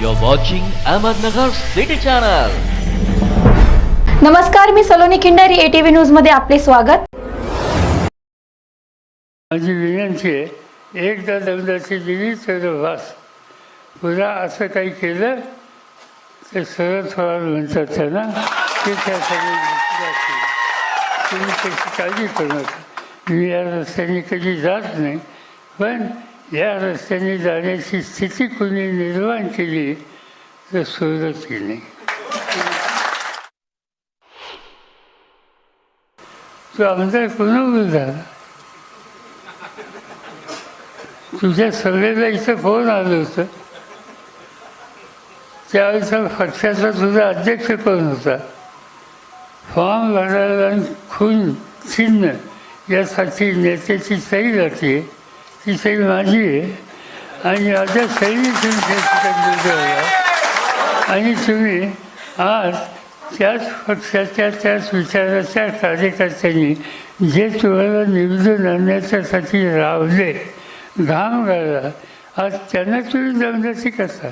You're watching Ahmednagar City Channel. नमस्कार मी Saloni Khindari ATV न्यूजमध्ये आपले स्वागत माझी विनंती आहे एकदा दमदाची दिली तर वास पुन्हा असं काही केलं तर सरळ थोडा म्हणतात त्यांना ते त्यासाठी जातील. तुम्ही त्याची काळजी करू नका मी या रस्त्याने कधी जात नाही पण या रस्त्याने जाण्याची स्थिती कोणी निर्माण केली तर सोडत केली. तो आमदार पुन्हा झाला तुझ्या सगळ्याला इथं फोन आलं होतं. त्यावेळेचा पक्षाचा तुझा अध्यक्ष कोण होता? फॉर्म भरायला आणि खून चिन्ह यासाठी नेत्याची सही जाते. ती सही माझी आहे आणि आता सही तुम्ही ठिकाणी आणि तुम्ही आज त्याच पक्षाच्या त्याच विचाराच्या कार्यकर्त्यांनी जे तुम्हाला निवडून आणण्याच्यासाठी रावले घाम गाळला आज त्यांना तुम्ही दमदाची करता.